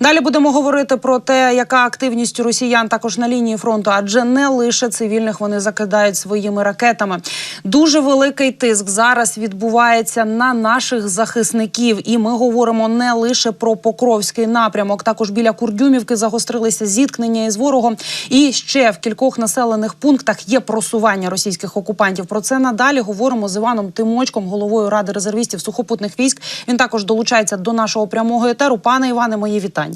Далі будемо говорити про те, яка активність росіян також на лінії фронту, адже не лише цивільних вони закидають своїми ракетами. Дуже великий тиск зараз відбувається на наших захисників, і ми говоримо не лише про Покровський напрямок. Також біля Курдюмівки загострилися зіткнення із ворогом. І ще в кількох населених пунктах є просування російських окупантів. Про це надалі говоримо з Іваном Тимочком, головою ради резервістів сухопутних військ. Він також долучається до нашого прямого етеру. Пане Іване, мої вітання.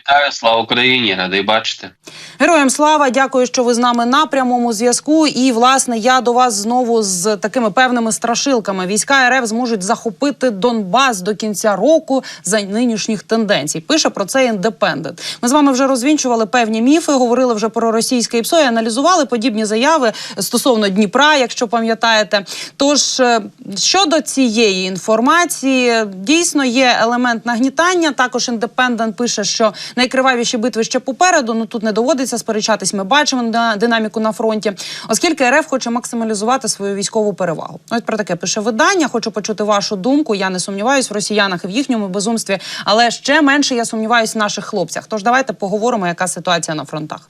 Вітаю, слава Україні! Радий бачити. Героям слава, дякую, що ви з нами на прямому зв'язку. І власне я до вас знову з такими певними страшилками. Війська РФ зможуть захопити Донбас до кінця року за нинішніх тенденцій. Пише про це індепендент. Ми з вами вже розвінчували певні міфи, говорили вже про російське ІПСО і аналізували подібні заяви стосовно Дніпра, якщо пам'ятаєте. Тож е, щодо цієї інформації, дійсно є елемент нагнітання. Також індепендент пише, що найкривавіші битви ще попереду. Ну тут не доводиться сперечатись. Ми бачимо на динаміку на фронті, оскільки РФ хоче максималізувати свою військову перевагу. Ось про таке пише видання. Хочу почути вашу думку. Я не сумніваюсь в росіянах і в їхньому безумстві, але ще менше я сумніваюсь в наших хлопцях. Тож давайте поговоримо, яка ситуація на фронтах.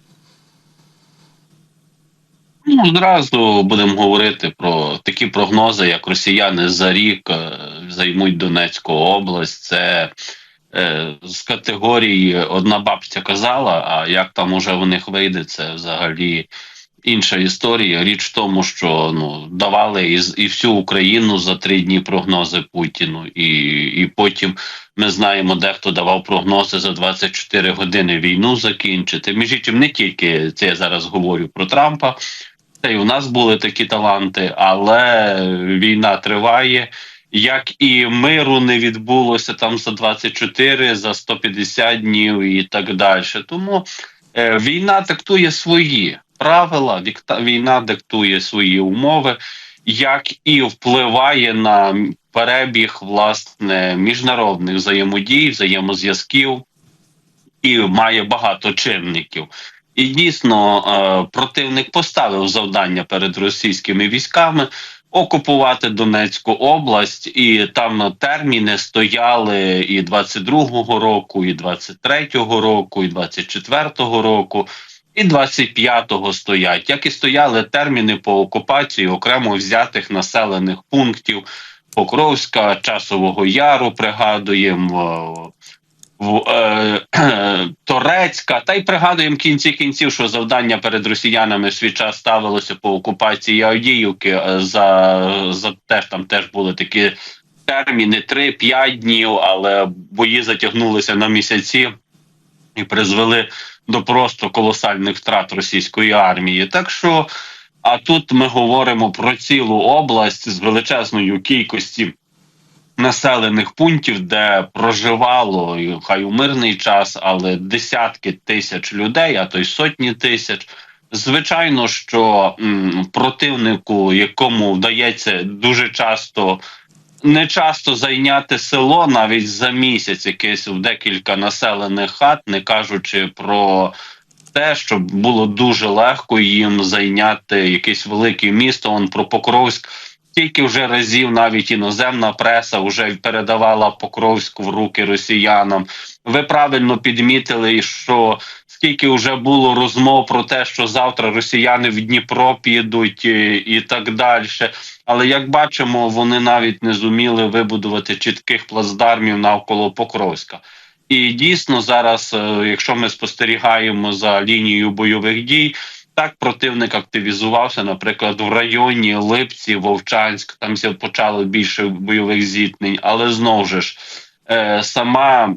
Ну, одразу будемо говорити про такі прогнози, як росіяни за рік е, займуть Донецьку область. Це з категорії одна бабця казала. А як там уже в них вийде, це взагалі інша історія. Річ в тому, що ну давали і, і всю Україну за три дні прогнози Путіну, і, і потім ми знаємо, дехто давав прогнози за 24 години війну закінчити. Між іншим, не тільки це я зараз говорю про Трампа. Та й у нас були такі таланти, але війна триває. Як і миру не відбулося там за 24, за 150 днів і так далі. Тому е, війна диктує свої правила, війна диктує свої умови, як і впливає на перебіг власне міжнародних взаємодій, взаємозв'язків і має багато чинників. І дійсно е, противник поставив завдання перед російськими військами окупувати Донецьку область, і там терміни стояли і 22-го року, і 23-го року, і 24-го року, і 25-го стоять, як і стояли терміни по окупації окремо взятих населених пунктів Покровська, Часового Яру, пригадуємо. В е, Торецька, та й пригадуємо кінці кінців, що завдання перед росіянами свій час ставилося по окупації Авдіївки. е, За за теж там теж були такі терміни 3-5 днів, але бої затягнулися на місяці і призвели до просто колосальних втрат російської армії. Так що, а тут ми говоримо про цілу область з величезною кількістю населених пунктів, де проживало хай у мирний час, але десятки тисяч людей, а то й сотні тисяч. Звичайно, що м, противнику, якому вдається дуже часто. Не часто зайняти село навіть за місяць, якесь в декілька населених хат, не кажучи про те, що було дуже легко їм зайняти якесь велике місто. Он про Покровськ Скільки вже разів навіть іноземна преса вже передавала Покровську в руки росіянам. Ви правильно підмітили, що скільки вже було розмов про те, що завтра росіяни в Дніпро підуть і, так далі. Але як бачимо, вони навіть не зуміли вибудувати чітких плацдармів навколо Покровська. І дійсно зараз, е, якщо ми спостерігаємо за лінією бойових дій. Так, противник активізувався, наприклад, в районі Липці, Вовчанськ, там почало більше бойових зіткнень, але знову ж е, сама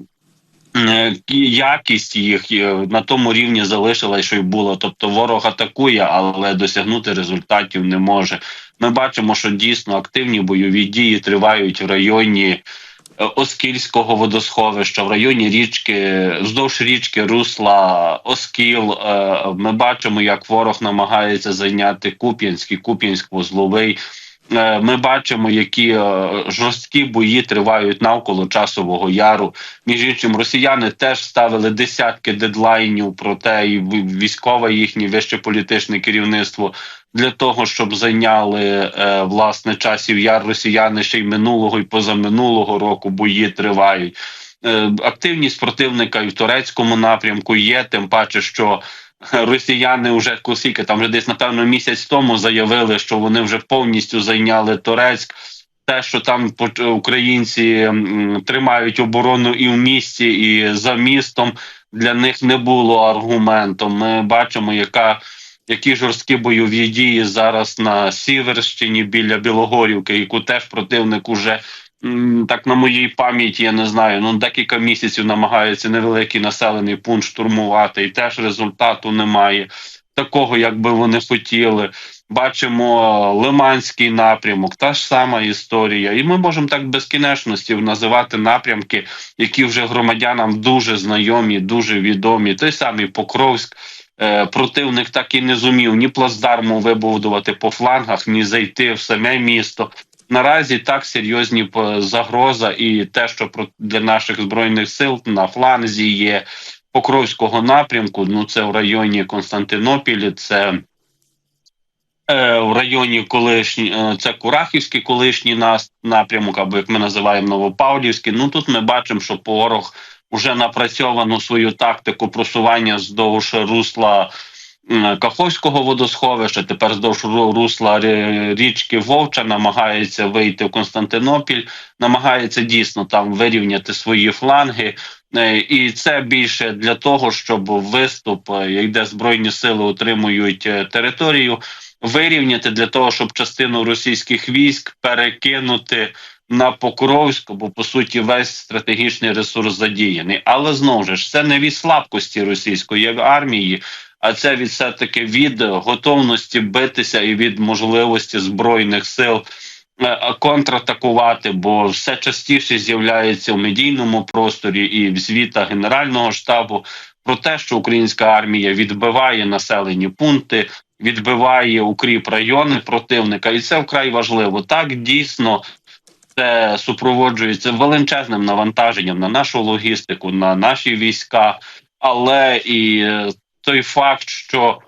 е, якість їх е, на тому рівні залишилась, що й було. Тобто ворог атакує, але досягнути результатів не може. Ми бачимо, що дійсно активні бойові дії тривають в районі. Оскільського водосховища в районі річки, вздовж річки Русла Оскіл. Е, Ми бачимо, як ворог намагається зайняти Куп'янський, Куп'янськ-Вузловий. Е, Ми бачимо, які е, жорсткі бої тривають навколо часового яру. Між іншим, росіяни теж ставили десятки дедлайнів про те, і військове їхнє вище політичне керівництво для того, щоб зайняли е, власне часів яр росіяни ще й минулого і позаминулого року бої тривають. Е, Активність противника і в турецькому напрямку є, тим паче, що росіяни вже скільки, там вже десь напевно місяць тому заявили, що вони вже повністю зайняли Турецьк. Те, що там українці тримають оборону і в місті, і за містом, для них не було аргументом. Ми бачимо, яка які жорсткі бойові дії зараз на Сіверщині біля Білогорівки, яку теж противник уже так на моїй пам'яті, я не знаю. Ну декілька місяців намагається невеликий населений пункт штурмувати, і теж результату немає такого, як би вони хотіли. Бачимо Лиманський напрямок, та ж сама історія, і ми можемо так безкінечності називати напрямки, які вже громадянам дуже знайомі, дуже відомі. Той самий Покровськ. Е, Противник так і не зумів ні плацдарму вибудувати по флангах, ні зайти в саме місто. Наразі так серйозні п- загроза, і те, що для наших збройних сил на фланзі є Покровського напрямку. Ну це в районі Константинопілі, це е, в районі колишній, е, це Курахівський колишній нас напрямок, або як ми називаємо Новопавлівський. Ну тут ми бачимо, що порох вже напрацьовану свою тактику просування вздовж русла. Каховського водосховища тепер здовж русла річки Вовча намагається вийти в Константинопіль, намагається дійсно там вирівняти свої фланги, Е, і це більше для того, щоб виступ, е, де збройні сили утримують е, територію, вирівняти для того, щоб частину російських військ перекинути на Покровськ, бо по суті весь стратегічний ресурс задіяний. Але знову ж це не від слабкості російської армії. А це від все таки від готовності битися і від можливості збройних сил е, контратакувати, бо все частіше з'являється в медійному просторі і в звітах Генерального штабу про те, що українська армія відбиває населені пункти, відбиває укріп райони противника, і це вкрай важливо. Так дійсно. Це супроводжується величезним навантаженням на нашу логістику, на наші війська, але і е, той факт, що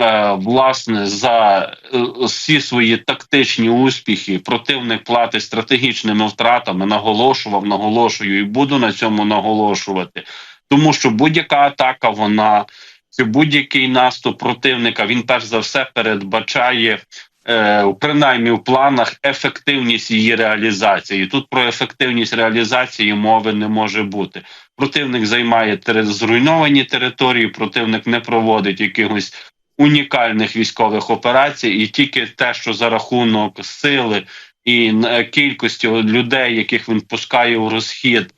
е, власне за е, всі свої тактичні успіхи противник платить стратегічними втратами, наголошував, наголошую і буду на цьому наголошувати, тому що будь-яка атака, вона чи будь-який наступ противника, він перш за все передбачає. Е, Принаймні в планах ефективність її реалізації. Тут про ефективність реалізації мови не може бути. Противник займає зруйновані території, противник не проводить якихось унікальних військових операцій, і тільки те, що за рахунок сили і е, кількості людей, яких він пускає у розхід,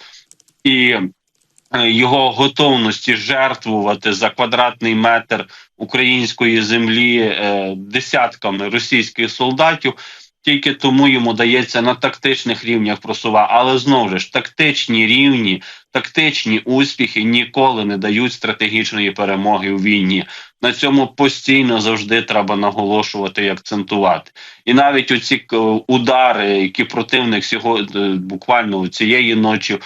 і е, його готовності жертвувати за квадратний метр української землі е, десятками російських солдатів. Тільки тому йому дається на тактичних рівнях просува, але знову ж тактичні рівні, тактичні успіхи ніколи не дають стратегічної перемоги у війні. На цьому постійно завжди треба наголошувати і акцентувати. І навіть оці к- удари, які противник сьогодні буквально цієї ночі е,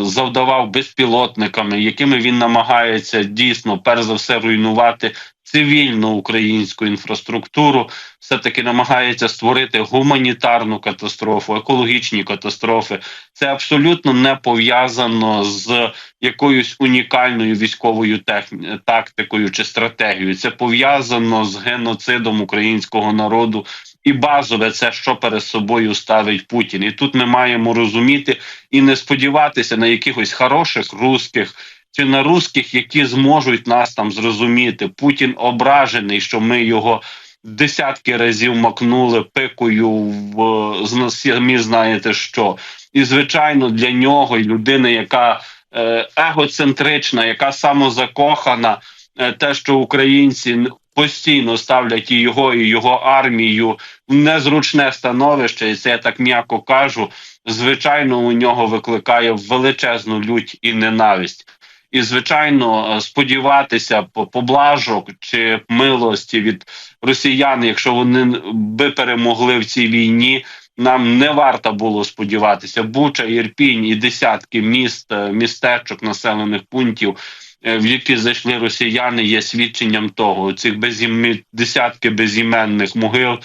завдавав безпілотниками, якими він намагається дійсно перш за все руйнувати цивільну українську інфраструктуру, все таки намагається створити гуманітарну катастрофу, екологічні катастрофи. Це абсолютно не пов'язано з якоюсь унікальною військовою техні- тактикою чи стратегією. Це пов'язано з геноцидом українського народу. І базове це що перед собою ставить Путін, і тут ми маємо розуміти і не сподіватися на якихось хороших русських чи на русських, які зможуть нас там зрозуміти. Путін ображений, що ми його десятки разів макнули пикою в самі знаєте що. І звичайно, для нього і людини, яка е, егоцентрична, яка самозакохана, е, те, що українці постійно ставлять і його, і його армію в незручне становище, і це я так м'яко кажу. Звичайно, у нього викликає величезну лють і ненависть. І звичайно, сподіватися по поблажок чи милості від росіян, якщо вони би перемогли в цій війні, нам не варто було сподіватися. Буча, Ірпінь і десятки міст, містечок, населених пунктів, в які зайшли росіяни, є свідченням того. Цих безім... десятки безіменних могил,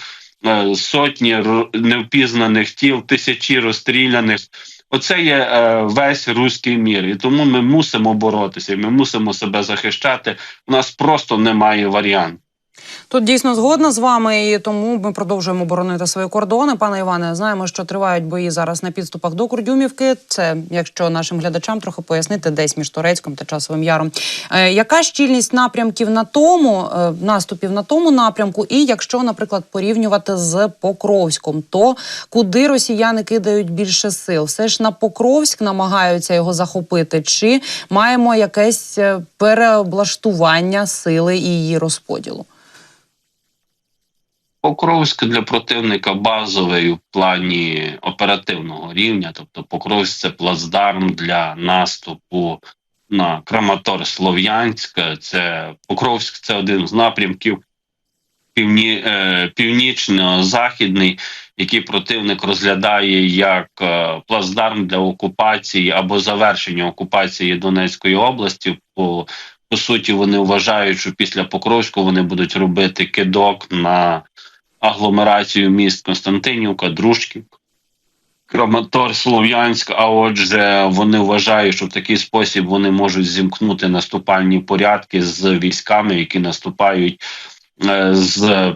е, сотні невпізнаних тіл, тисячі розстріляних. Оце є е, весь руський мір, і тому ми мусимо боротися. Ми мусимо себе захищати. У нас просто немає варіантів. Тут дійсно згодна з вами, і тому ми продовжуємо боронити свої кордони. Пане Іване, знаємо, що тривають бої зараз на підступах до Курдюмівки. Це якщо нашим глядачам трохи пояснити, десь між Турецьком та часовим яром. Е, яка щільність напрямків на тому е, наступів на тому напрямку? І якщо, наприклад, порівнювати з Покровськом, то куди росіяни кидають більше сил? Все ж на Покровськ намагаються його захопити, чи маємо якесь е, переоблаштування сили і її розподілу? Покровськ для противника базовий в плані оперативного рівня. Тобто, Покровськ це плацдарм для наступу на Краматор Слов'янськ. Це Покровськ це один з напрямків півні, е, північно-західний, який противник розглядає як е, плацдарм для окупації або завершення окупації Донецької області. По, по суті, вони вважають, що після Покровського вони будуть робити кидок на агломерацію міст Константинівка, Дружків, Краматор, Слов'янськ. А отже, вони вважають, що в такий спосіб вони можуть зімкнути наступальні порядки з військами, які наступають е, з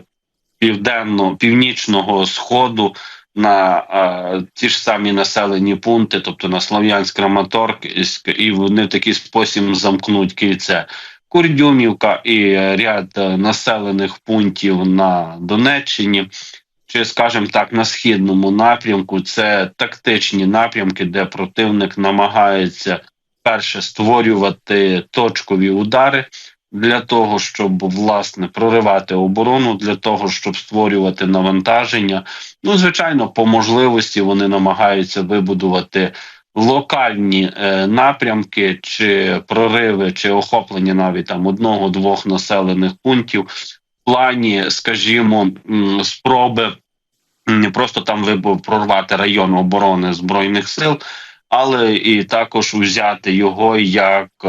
південно північного сходу. На е, ті ж самі населені пункти, тобто на Слов'янськ, Краматорськ, і вони в такий спосіб замкнуть кільце. Курдюмівка і ряд е, населених пунктів на Донеччині, чи, скажімо так, на східному напрямку це тактичні напрямки, де противник намагається перше створювати точкові удари для того, щоб власне проривати оборону, для того, щоб створювати навантаження. Ну, звичайно, по можливості вони намагаються вибудувати локальні е, напрямки, чи прориви, чи охоплення навіть там одного-двох населених пунктів в плані, скажімо, спроби не просто там прорвати район оборони збройних сил. Але і також взяти його як е,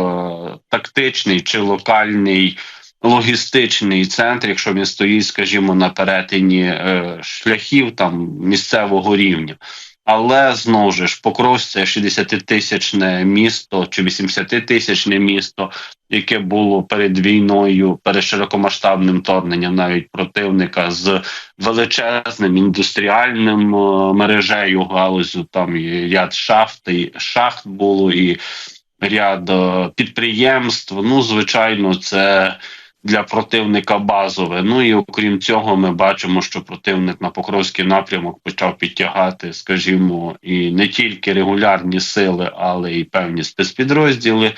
тактичний чи локальний логістичний центр, якщо він стоїть, скажімо, на перетині е, шляхів там місцевого рівня. Але знову ж Покровськ це 60-тисячне місто чи 80-тисячне місто, яке було перед війною, перед широкомасштабним вторгненням навіть противника з величезним індустріальним е, мережею галузю. Там і ряд шахт, і шахт було і ряд е, підприємств. Ну, звичайно, це для противника базове. Ну і окрім цього, ми бачимо, що противник на Покровський напрямок почав підтягати, скажімо, і не тільки регулярні сили, але й певні спецпідрозділи.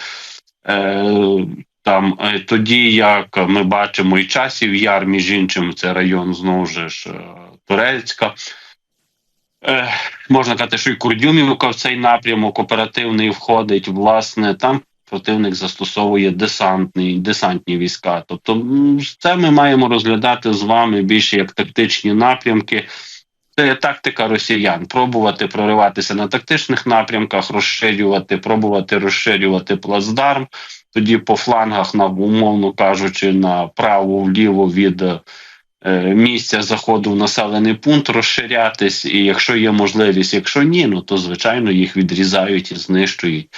Е, там е, тоді, як ми бачимо, і часів яр, між іншим, це район знову ж е, Турецька. Можна казати, що і Курдюмівка в цей напрямок оперативний входить. Власне, там противник застосовує десантні, десантні війська. Тобто, це ми маємо розглядати з вами більше як тактичні напрямки. Це тактика росіян: пробувати прориватися на тактичних напрямках, розширювати, пробувати розширювати плацдарм. Тоді по флангах, на умовно кажучи, на право вліво від е, місця заходу в населений пункт розширятись. І якщо є можливість, якщо ні, ну то звичайно їх відрізають і знищують.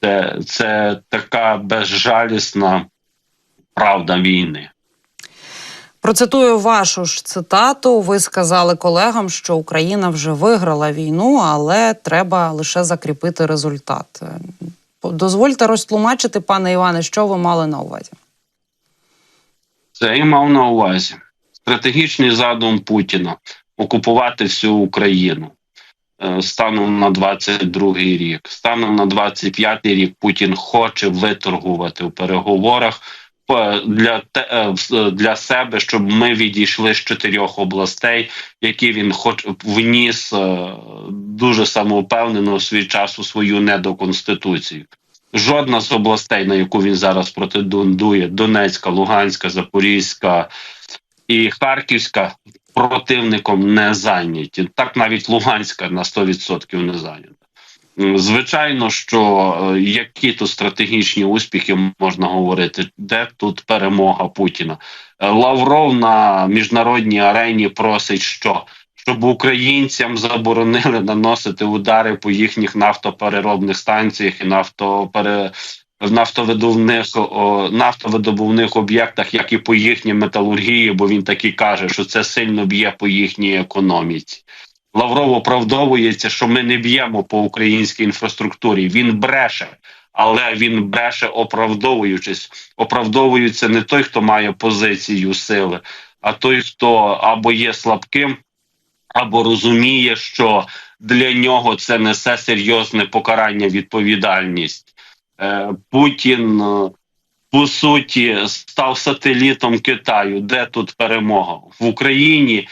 Це, це така безжалісна правда війни. Процитую вашу ж цитату. Ви сказали колегам, що Україна вже виграла війну, але треба лише закріпити результат. Е, Дозвольте розтлумачити, пане Іване, що ви мали на увазі. Це і мав на увазі стратегічний задум Путіна окупувати всю Україну е, станом на 22-й рік. Станом на 25-й рік Путін хоче виторгувати в переговорах для те- е, в- для себе, щоб ми відійшли з чотирьох областей, які він хоч вніс е, дуже самовпевнено у свій час у свою недоконституцію. Жодна з областей, на яку він зараз претендує, Донецька, Луганська, Запорізька і Харківська, противником не зайняті. Так навіть Луганська на 100% не зайнята. Звичайно, що е, які тут стратегічні успіхи можна говорити, де тут перемога Путіна? Е, Лавров на міжнародній арені просить, що щоб українцям заборонили наносити удари по їхніх нафтопереробних станціях і нафтопере. В нафтовидобувних нафтовидобувних об'єктах, як і по їхній металургії, бо він таки каже, що це сильно б'є по їхній економіці. Лавров оправдовується, що ми не б'ємо по українській інфраструктурі. Він бреше, але він бреше, оправдовуючись. Оправдовується не той, хто має позицію сили, а той, хто або є слабким, або розуміє, що для нього це несе серйозне покарання, відповідальність. Е, Путін е, по суті став сателітом Китаю. Де тут перемога в Україні?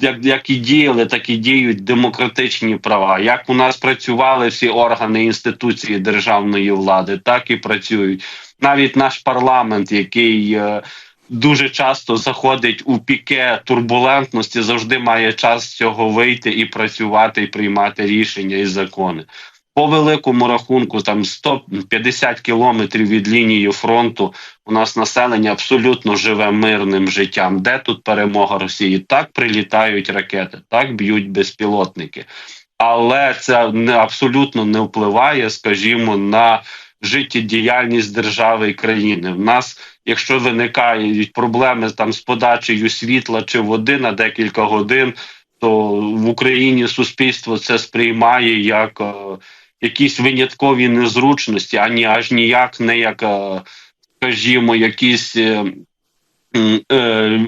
Як, як і діяли, так і діють демократичні права. Як у нас працювали всі органи інституції державної влади, так і працюють. Навіть наш парламент, який е, дуже часто заходить у піке турбулентності, завжди має час з цього вийти і працювати, і приймати рішення і закони. По великому рахунку, там 150 кілометрів від лінії фронту, у нас населення абсолютно живе мирним життям. Де тут перемога Росії? Так прилітають ракети, так б'ють безпілотники, але це не абсолютно не впливає, скажімо, на життєдіяльність держави і країни. В нас, якщо виникають проблеми там з подачею світла чи води на декілька годин, то в Україні суспільство це сприймає як е, якісь виняткові незручності, ані аж ніяк не як, е, скажімо, якісь е, е,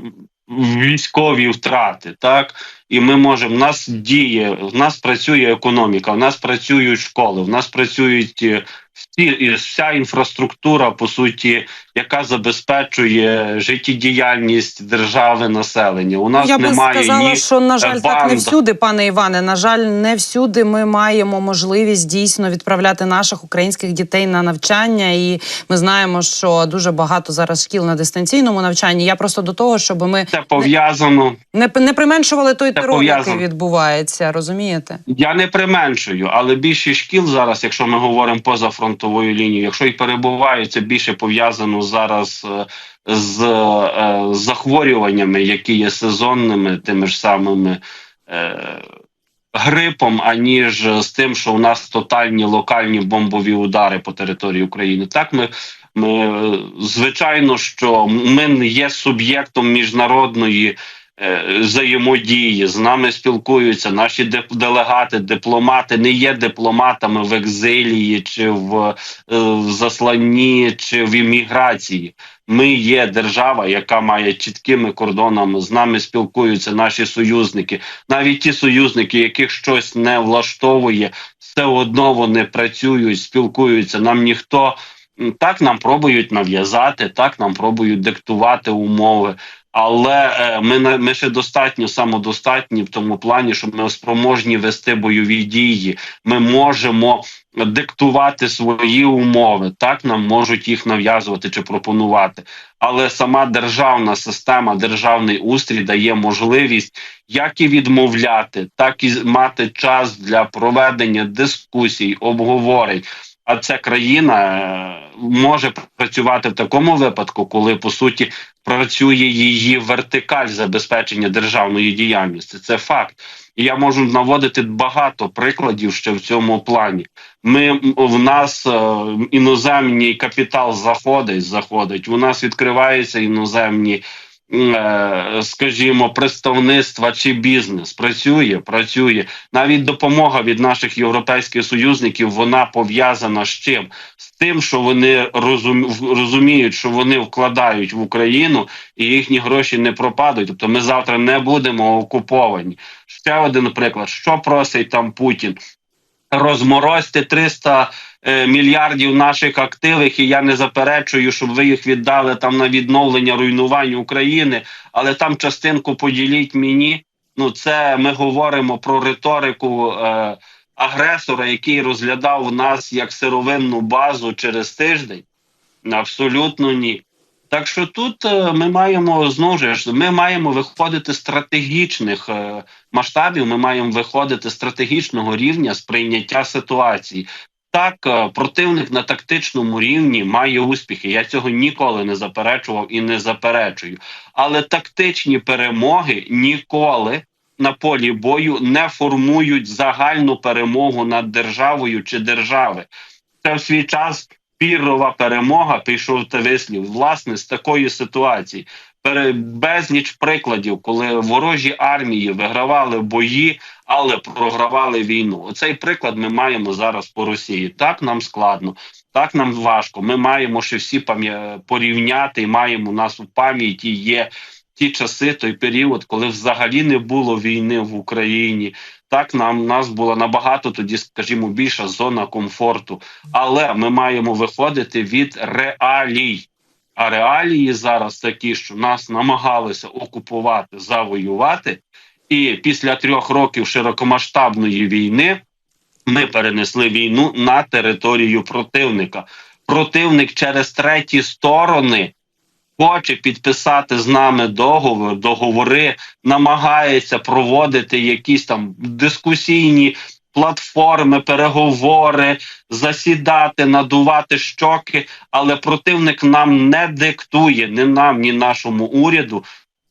військові втрати, так і ми можемо. В нас діє, в нас працює економіка, в нас працюють школи, в нас працюють е, всі вся інфраструктура, по суті, яка забезпечує життєдіяльність держави населення. У нас Я би немає сказала, ні що на жаль, так не всюди, пане Іване. На жаль, не всюди ми маємо можливість дійсно відправляти наших українських дітей на навчання, і ми знаємо, що дуже багато зараз шкіл на дистанційному навчанні. Я просто до того, щоб ми це пов'язано. не, не применшували той терор, який відбувається. Розумієте? Я не применшую, але більшість шкіл зараз, якщо ми говоримо поза фронтовою лінією, якщо і перебувають, це більше пов'язано зараз е, з е, захворюваннями, які є сезонними, тими ж самими. Е, Грипом, аніж з тим, що у нас тотальні локальні бомбові удари по території України. Так, ми, ми звичайно, що ми не є суб'єктом міжнародної взаємодії. З нами спілкуються наші делегати, дипломати не є дипломатами в екзилії чи в, е, в засланні чи в імміграції. Ми є держава, яка має чіткими кордонами. З нами спілкуються наші союзники, навіть ті союзники, яких щось не влаштовує, все одно вони працюють, спілкуються. Нам ніхто так нам пробують нав'язати, так нам пробують диктувати умови. Але е, ми ми ще достатньо самодостатні в тому плані, що ми спроможні вести бойові дії. Ми можемо диктувати свої умови. Так нам можуть їх нав'язувати чи пропонувати. Але сама державна система, державний устрій дає можливість як і відмовляти, так і мати час для проведення дискусій, обговорень. А ця країна е, може працювати в такому випадку, коли по суті працює її вертикаль забезпечення державної діяльності. Це факт. І я можу наводити багато прикладів ще в цьому плані. Ми в нас е, іноземний капітал заходить, заходить. У нас відкриваються іноземні, скажімо, представництва чи бізнес. Працює, працює. Навіть допомога від наших європейських союзників вона пов'язана з чим? З тим, що вони розуміють, що вони вкладають в Україну і їхні гроші не пропадуть. Тобто ми завтра не будемо окуповані. Ще один приклад: що просить там Путін? Розморозьте 300 е, мільярдів наших активів, і я не заперечую, щоб ви їх віддали там на відновлення руйнування України, але там частинку поділіть мені. Ну, це ми говоримо про риторику е, агресора, який розглядав нас як сировинну базу через тиждень. Абсолютно ні. Так що тут е, ми маємо знову ж ми маємо виходити з стратегічних е, масштабів. Ми маємо виходити стратегічного рівня сприйняття ситуації. Так, е, противник на тактичному рівні має успіхи. Я цього ніколи не заперечував і не заперечую. Але тактичні перемоги ніколи на полі бою не формують загальну перемогу над державою чи держави. Це в свій час піррова перемога пішов та вислів власне з такої ситуації. Безліч прикладів, коли ворожі армії вигравали бої, але програвали війну. Оцей приклад ми маємо зараз по Росії. Так нам складно, так нам важко. Ми маємо ще всі порівняти, і маємо у нас у пам'яті є ті часи, той період, коли взагалі не було війни в Україні. Так нам нас була набагато тоді, скажімо, більша зона комфорту. Але ми маємо виходити від реалій. А реалії зараз такі, що нас намагалися окупувати, завоювати, і після трьох років широкомасштабної війни ми перенесли війну на територію противника. Противник через треті сторони хоче підписати з нами договор, договори, намагається проводити якісь там дискусійні платформи, переговори, засідати, надувати щоки, але противник нам не диктує, ні нам, ні нашому уряду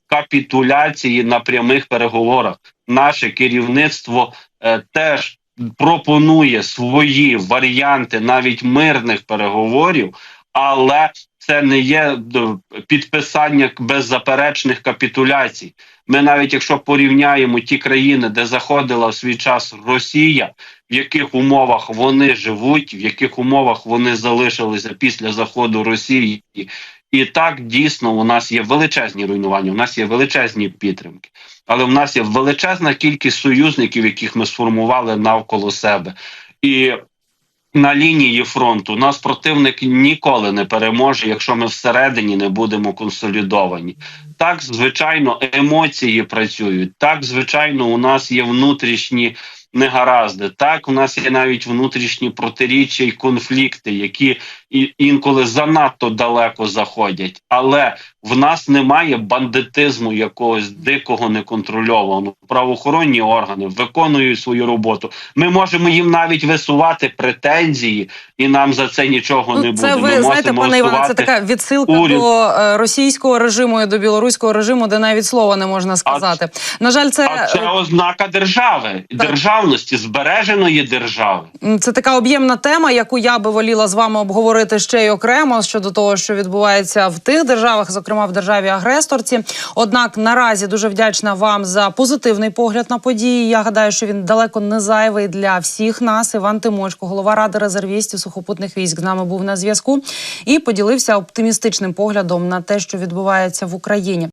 капітуляції на прямих переговорах. Наше керівництво е, теж пропонує свої варіанти навіть мирних переговорів, але це не є підписання беззаперечних капітуляцій. Ми навіть якщо порівняємо ті країни, де заходила в свій час Росія, в яких умовах вони живуть, в яких умовах вони залишилися після заходу Росії, і так дійсно у нас є величезні руйнування, у нас є величезні підтримки, але в нас є величезна кількість союзників, яких ми сформували навколо себе. І на лінії фронту нас противник ніколи не переможе, якщо ми всередині не будемо консолідовані. Так, звичайно, емоції працюють. Так, звичайно, у нас є внутрішні негаразди. Так, у нас є навіть внутрішні протиріччя і конфлікти, які інколи занадто далеко заходять. Але в нас немає бандитизму якогось дикого неконтрольованого. Правоохоронні органи виконують свою роботу. Ми можемо їм навіть висувати претензії, і нам за це нічого не Ну, буде. це ви Ми знаєте, пане Іване, це така відсилка уряд. до е, російського режиму і до білоруського режиму, де навіть слова не можна сказати. На жаль, це А це ознака держави, державності, збереженої держави. Це така об'ємна тема, яку я би воліла з вами обговорити ще й окремо щодо того, що відбувається в тих державах, зокрема в державі агресорці. Однак наразі дуже вдячна вам за позитивний погляд на події. Я гадаю, що він далеко не зайвий для всіх нас. Іван Тимочко, голова ради резервістів сухопутних військ, з нами був на зв'язку і поділився оптимістичним поглядом на те, що відбувається в Україні.